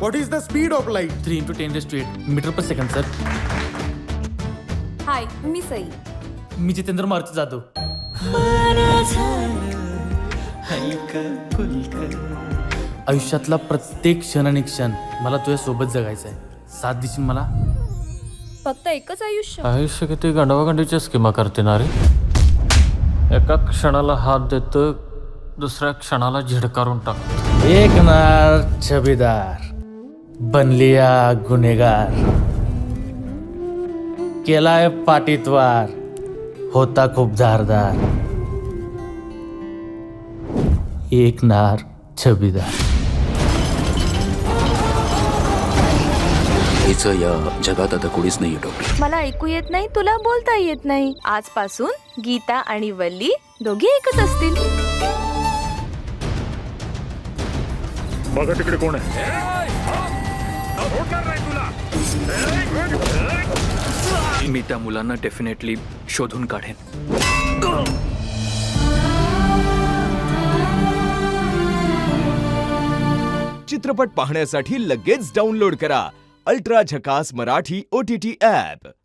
What is the speed of light? Three into ten raise to eight metre per second sir hi मी सई. मी जितेंद्र मारुती जाधव. आयुष्यातला प्रत्येक क्षण आणि क्षण मला तुझ्या सोबत जगायचा आहे साथ देशील मला फक्त एकच आयुष्य. आयुष्य किती गंडवागंडीच्या स्कीमा करते ना रे? एका क्षणाला हात देतं दुसऱ्या क्षणाला झिडकारून टाकतो. एक नार छबीदार. बनलिया गुन्हेगार. केलाय पाटीतवार होता खूप धारदार. एक नार छबीदार. हिचं या जगात आता कोणीच नाहीये डॉक्टर मला ऐकू येत नाही तुला बोलता येत नाही. आजपासून गीता आणि वल्ली दोघी एकच असतील. बघा तिकडे कोण आहे. मी त्या मुलांना डेफिनेटली शोधून काढेन. चित्रपट पाहण्यासाठी लगेच डाउनलोड करा. अल्ट्रा झकास मराठी ओटीटी टी